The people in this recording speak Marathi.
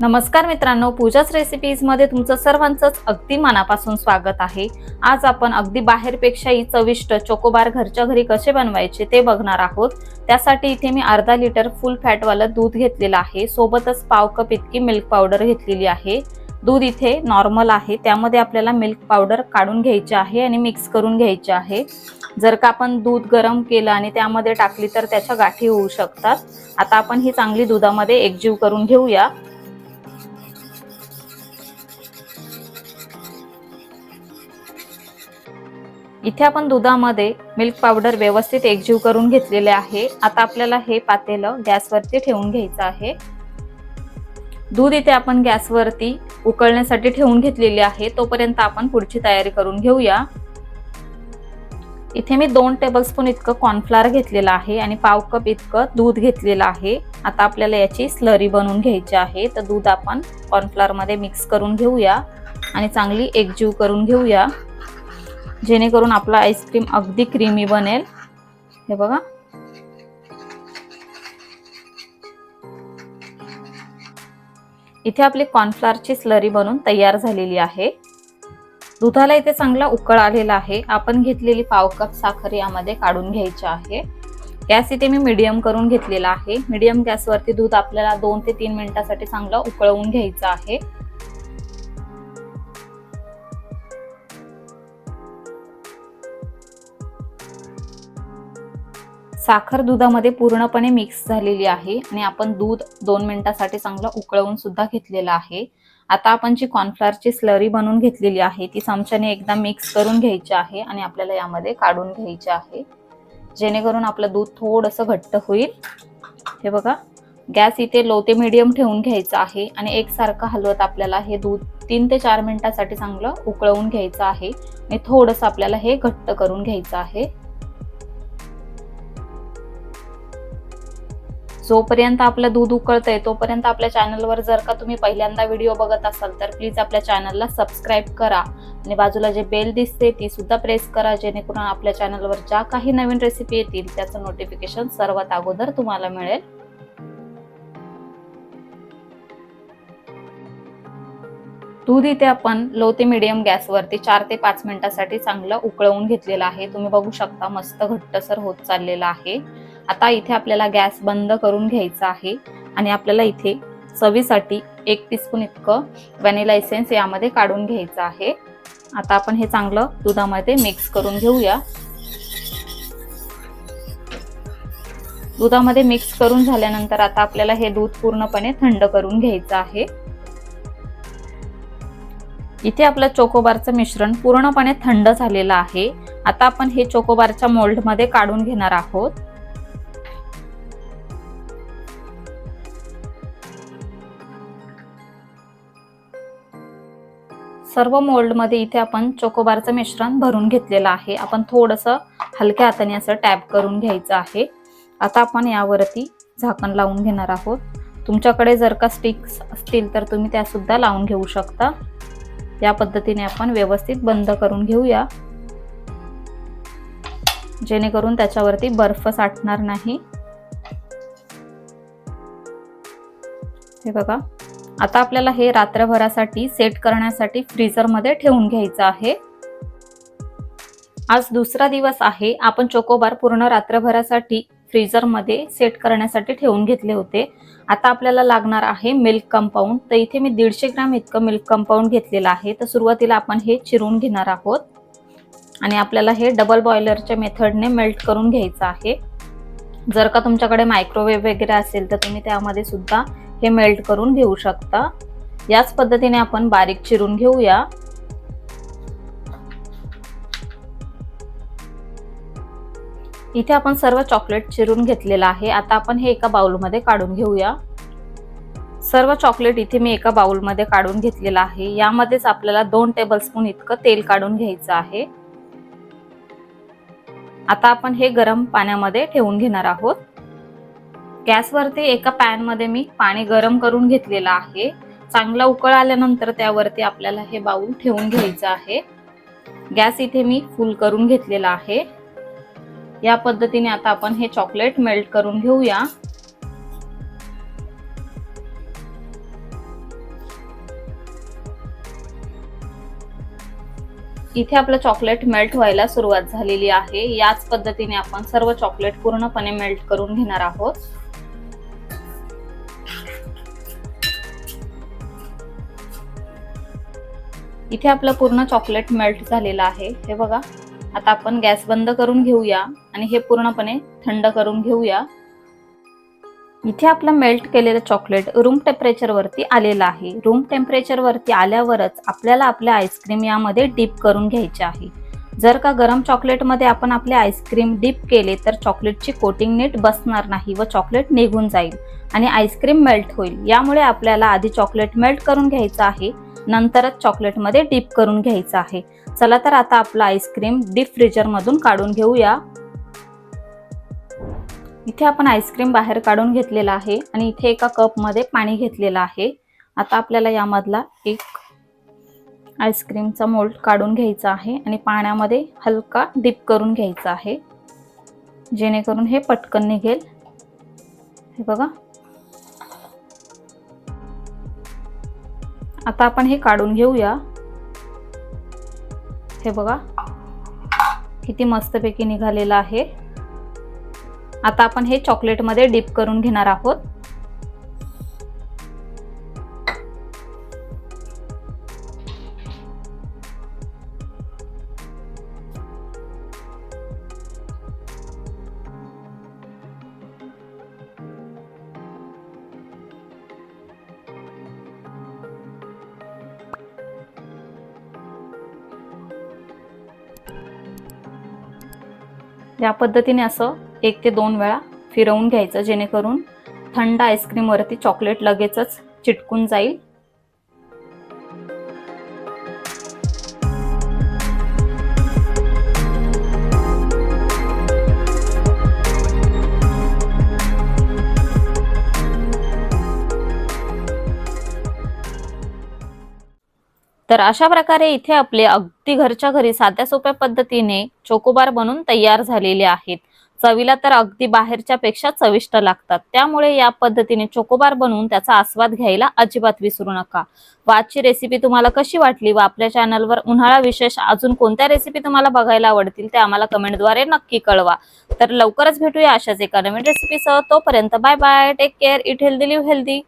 नमस्कार मित्रांनो पूजाच रेसिपीजमध्ये तुमचं सर्वांचंच अगदी मनापासून स्वागत आहे. आज आपण अगदी बाहेरपेक्षाही चविष्ट चोकोबार घरच्या घरी कसे बनवायचे ते बघणार आहोत. त्यासाठी इथे मी अर्धा लिटर फुल फॅटवालं दूध घेतलेलं आहे. सोबतच पाव कप इतकी मिल्क पावडर घेतलेली आहे. दूध इथे नॉर्मल आहे. त्यामध्ये आपल्याला मिल्क पावडर काढून घ्यायची आहे आणि मिक्स करून घ्यायची आहे. जर का आपण दूध गरम केलं आणि त्यामध्ये टाकली तर त्याच्या गाठी होऊ शकतात. आता आपण ही चांगली दुधामध्ये एकजीव करून घेऊया. इथे आपण दुधामध्ये मिल्क पावडर व्यवस्थित एकजीव करून घेतलेले आहे. आता आपल्याला हे पातेलं गॅसवरती ठेवून घ्यायचं आहे. दूध इथे आपण गॅसवरती उकळण्यासाठी ठेवून घेतलेली आहे. तोपर्यंत आपण पुढची तयारी करून घेऊया. इथे मी दोन टेबलस्पून इतकं कॉर्नफ्लावर घेतलेलं आहे आणि पाव कप इतकं दूध घेतलेलं आहे. आता आपल्याला याची स्लरी बनवून घ्यायची आहे. तर दूध आपण कॉर्नफ्लारमध्ये मिक्स करून घेऊया आणि चांगली एकजीव करून घेऊया. जेणेकरून आपला आईस्क्रीम अगदी क्रीमी बनेल. हे बघा. इथे आपली कॉर्नफ्लॉवरची स्लरी बनून तयार झालेली आहे. दुधाला इथे चांगला उकळ आलेला आहे. आपण घेतलेली पाव कप साखर यामध्ये काढून घ्यायची आहे. गॅस इथे मी मीडियम करून घेतलेला आहे. मीडियम गॅसवरती दूध आपल्याला दोन ते तीन मिनिटासाठी चांगलं उकळवून घ्यायचं आहे. साखर दुधामध्ये पूर्णपणे मिक्स झालेली आहे आणि आपण दूध दोन मिनिटासाठी चांगलं उकळवून सुद्धा घेतलेलं आहे. आता आपण जी कॉर्नफ्लॉवरची स्लरी बनवून घेतलेली आहे ती चमच्याने एकदा मिक्स करून घ्यायची आहे आणि आपल्याला यामध्ये काढून घ्यायची आहे. जेणेकरून आपलं दूध थोडंसं घट्ट होईल. हे बघा गॅस इथे लो ते मिडियम ठेवून घ्यायचं आहे आणि एकसारखं हलवत आपल्याला हे दूध तीन ते चार मिनिटासाठी चांगलं उकळवून घ्यायचं आहे. आणि थोडंसं आपल्याला हे घट्ट करून घ्यायचं आहे. जोपर्यंत आपलं दूध उकळतंय तोपर्यंत आपल्या चॅनलवर जर का तुम्ही पहिल्यांदा व्हिडिओ बघत असाल तर प्लीज आपल्या चॅनलला सबस्क्राईब करा. आणि बाजूला जे बेल दिसते ती सुद्धा प्रेस करा जेणेकरून आपल्या चॅनलवर ज्या काही नवीन रेसिपी येतील त्याचं नोटिफिकेशन सर्वात अगोदर तुम्हाला मिळेल. दूध इथे आपण लो ते मिडियम गॅसवरती चार ते पाच मिनिटासाठी चांगलं उकळवून घेतलेलं आहे. तुम्ही बघू शकता मस्त घट्टसर होत चाललेलं आहे. आता इथे आपल्याला गॅस बंद करून घ्यायचा आहे आणि आपल्याला इथे चवीसाठी एक टीस्पून इतकं व्हॅनिला इसेन्स यामध्ये काढून घ्यायचं आहे. आता आपण हे चांगलं दुधामध्ये मिक्स करून घेऊया. दुधामध्ये मिक्स करून झाल्यानंतर आता आपल्याला हे दूध पूर्णपणे थंड करून घ्यायचं आहे. इथे आपलं चोकोबारचं मिश्रण पूर्णपणे थंड झालेलं आहे. आता आपण हे चोकोबारच्या मोल्डमध्ये काढून घेणार आहोत. सर्व मोल्डमध्ये इथे आपण चोकोबारचं मिश्रण भरून घेतलेलं आहे. आपण थोडंसं हलक्या हाताने असं टॅप करून घ्यायचं आहे. आता आपण यावरती झाकण लावून घेणार आहोत. तुमच्याकडे जर का स्टिक्स असतील तर तुम्ही त्यासुद्धा लावून घेऊ शकता. या पद्धतीने आपण व्यवस्थित बंद करून घेऊया. जेणेकरून त्याच्यावरती बर्फ साठणार नाही. हे बघा. आता आपल्याला हे रात्रभरासाठी सेट करण्यासाठी फ्रीजरमध्ये ठेवून घ्यायचं आहे. आज दुसरा दिवस आहे. आपण चोकोबार पूर्ण रात्रभरासाठी फ्रीजरमध्ये सेट करण्यासाठी ठेवून घेतले होते. आता आपल्याला लागणार आहे मिल्क कंपाऊंड तर इथे मी दीडशे ग्राम इतकं मिल्क कंपाऊंड घेतलेलं आहे. तर सुरुवातीला आपण हे चिरून घेणार आहोत. आणि आपल्याला हे डबल बॉयलरच्या मेथडने मेल्ट करून घ्यायचं आहे. जर का तुमच्याकडे मायक्रोवेव्ह वगैरे असेल तर तुम्ही त्यामध्ये सुद्धा हे मेल्ट करून घेऊ शकता. याच पद्धतीने आपण बारीक चिरून घेऊया. इथे आपण सर्व चॉकलेट चिरून घेतलेलं आहे. आता आपण हे एका बाउलमध्ये काढून घेऊया. सर्व चॉकलेट इथे मी एका बाउलमध्ये काढून घेतलेलं आहे. यामध्येच आपल्याला दोन टेबलस्पून इतकं तेल काढून घ्यायचं आहे. आता आपण हे गरम पाण्यामध्ये ठेवून घेणार आहोत. गॅसवरती एका पॅनमध्ये मी पाणी गरम करून घेतलेलं आहे. चांगला उकळ आल्यानंतर त्यावरती आपल्याला हे बाऊल ठेवून घ्यायचं आहे. गॅस इथे मी फुल करून घेतलेला आहे. या पद्धतीने आता आपण हे चॉकलेट मेल्ट करून घेऊया. इथे आपलं चॉकलेट मेल्ट व्हायला सुरुवात झालेली आहे. याच पद्धतीने आपण सर्व चॉकलेट पूर्णपणे मेल्ट करून घेणार आहोत. इथे आपलं पूर्ण चॉकलेट मेल्ट झालेलं आहे. हे बघा आता आपण गॅस बंद करून घेऊया आणि हे पूर्णपणे थंड करून घेऊया. इथे आपलं मेल्ट केलेलं चॉकलेट रूम टेम्परेचरवरती आलेलं आहे. रूम टेम्परेचरवरती आल्यावरच आपल्याला आपल्या आईस्क्रीम यामध्ये डीप करून घ्यायचे आहे. जर का गरम चॉकलेटमध्ये आपण आपले आईस्क्रीम डीप केले तर चॉकलेटची कोटिंग नीट बसणार नाही व चॉकलेट निघून जाईल आणि आईस्क्रीम मेल्ट होईल. यामुळे आपल्याला आधी चॉकलेट मेल्ट करून घ्यायचं आहे. नंतरच चॉकलेटमध्ये डीप करून घ्यायचं आहे. चला तर आता आपलं आईस्क्रीम डीप फ्रीजरमधून काढून घेऊया. इथे आपण आईस्क्रीम बाहेर काढून घेतलेला आहे आणि इथे एका कपमध्ये पाणी घेतलेलं आहे. आता आपल्याला यामधला एक आईस्क्रीमचा मोल्ड काढून घ्यायचा आहे आणि पाण्यामध्ये हलका डिप करून घ्यायचा आहे. जेणेकरून हे पटकन निघेल. हे बघा आता आपण हे काढून घेऊया. हे बघा. किती मस्तपैकी निघालेलं आहे. आता आपण हे चॉकलेटमध्ये डिप करून घेणार आहोत. या पद्धतीने असं एक ते दोन वेळा फिरवून घ्यायचं जेणेकरून थंड आईस्क्रीमवरती चॉकलेट लगेचच चिटकून जाईल. तर अशा प्रकारे इथे आपले अगदी घरच्या घरी साध्या सोप्या पद्धतीने चोकोबार बनून तयार झालेले आहेत. चवीला तर अगदी बाहेरच्या पेक्षा चविष्ट लागतात. त्यामुळे या पद्धतीने चोकोबार बनवून त्याचा आस्वाद घ्यायला अजिबात विसरू नका. व आजची रेसिपी तुम्हाला कशी वाटली व आपल्या चॅनलवर उन्हाळा विशेष अजून कोणत्या रेसिपी तुम्हाला बघायला आवडतील ते आम्हाला कमेंटद्वारे नक्की कळवा. तर लवकरच भेटूया अशाच एका नवीन रेसिपीसह तोपर्यंत bye bye take care eat healthy live healthy